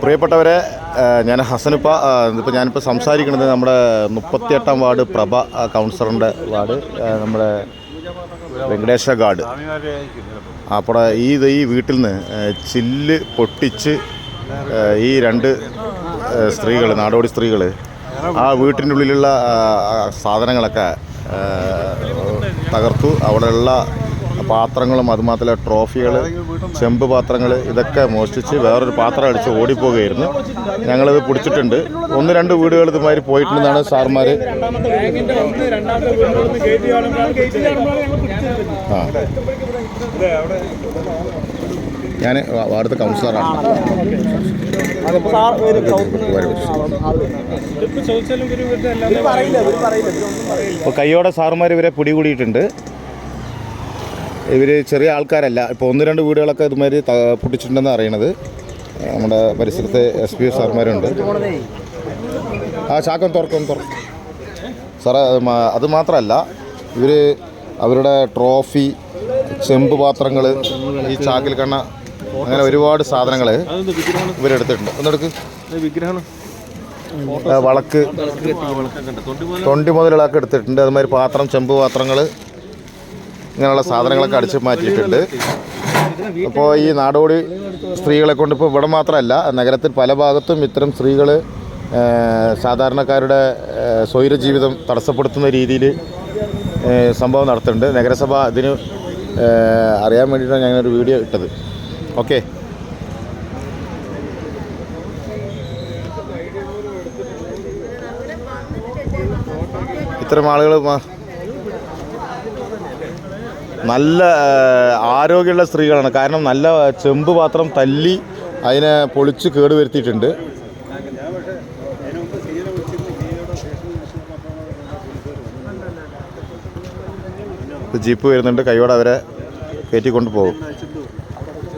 പ്രിയപ്പെട്ടവരെ ഞാൻ ഹസനുപ്പ ഇപ്പോൾ ഞാനിപ്പോൾ സംസാരിക്കുന്നത് നമ്മുടെ മുപ്പത്തിയെട്ടാം വാർഡ് പ്രഭ കൗൺസിലറിന്റെ വാർഡ് നമ്മുടെ വെങ്കടേശ ഗാർഡ്. അപ്പോൾ ഈ ഇത് ഈ വീട്ടിൽ നിന്ന് ചില്ല് പൊട്ടിച്ച് ഈ രണ്ട് സ്ത്രീകൾ നാടോടി സ്ത്രീകൾ ആ വീട്ടിന്റെ ഉള്ളിലുള്ള സാധനങ്ങളൊക്കെ തകർത്തു. അവിടെയുള്ള പാത്രങ്ങളും അതുമാത്രമല്ല ട്രോഫികൾ ചെമ്പ് പാത്രങ്ങൾ ഇതൊക്കെ മോഷ്ടിച്ച് വേറൊരു പാത്രം അടിച്ച് ഓടിപ്പോവുകയായിരുന്നു ഞങ്ങളിത് പിടിച്ചിട്ടുണ്ട്. ഒന്ന് രണ്ട് വീടുകൾ ഇതുമാതിരി പോയിട്ടുണ്ടെന്നാണ് സാർമാർ ആ. ഞാൻ അവിടുത്തെ കൗൺസിലറാണ്. ഇപ്പോൾ കൈയോടെ സാറുമാർ ഇവരെ പിടികൂടിയിട്ടുണ്ട്. ഇവർ ചെറിയ ആൾക്കാരല്ല. ഇപ്പോൾ ഒന്ന് രണ്ട് വീടുകളൊക്കെ ഇതുമാതിരി പൊട്ടിച്ചിട്ടുണ്ടെന്ന് അറിയണത്. നമ്മുടെ പരിസരത്തെ എസ് പി സാർമാരുണ്ട്. ആ ചാക്കം തുറക്കും തുറക്കും. സാറേ അത് മാത്രമല്ല ഇവർ അവരുടെ ട്രോഫി ചെമ്പ് പാത്രങ്ങൾ ഈ ചാക്കിൽ കണ്ണ അങ്ങനെ ഒരുപാട് സാധനങ്ങൾ ഇവരെടുത്തിട്ടുണ്ട് ഒന്നെടുക്ക് വിഗ്രഹം വളക്ക്. തൊണ്ടി മുതലുകളൊക്കെ എടുത്തിട്ടുണ്ട്. അതുമാതിരി പാത്രം ചെമ്പ് പാത്രങ്ങൾ ഇങ്ങനെയുള്ള സാധനങ്ങളൊക്കെ അടിച്ചു മാറ്റിയിട്ടുണ്ട്. അപ്പോൾ ഈ നാടോടി സ്ത്രീകളെ കൊണ്ട് ഇപ്പോൾ ഇവിടെ മാത്രമല്ല നഗരത്തിൽ പല ഭാഗത്തും ഇത്തരം സ്ത്രീകൾ സാധാരണക്കാരുടെ സ്വൈര ജീവിതം തടസ്സപ്പെടുത്തുന്ന രീതിയിൽ സംഭവം നടത്തുന്നുണ്ട്. നഗരസഭ ഇതിന് അറിയാൻ വേണ്ടിയിട്ടാണ് ഞങ്ങളൊരു വീഡിയോ ഇട്ടത്. ഓക്കെ. ഇത്തരം ആളുകൾ നല്ല ആരോഗ്യമുള്ള സ്ത്രീകളാണ്. കാരണം നല്ല ചെമ്പ് പാത്രം തല്ലി അതിനെ പൊളിച്ച് കേടുവരുത്തിയിട്ടുണ്ട് വരുത്തിയിട്ടുണ്ട്. ജീപ്പ് വരുന്നുണ്ട്. കൈയോടെ അവരെ കയറ്റിക്കൊണ്ട് പോകും.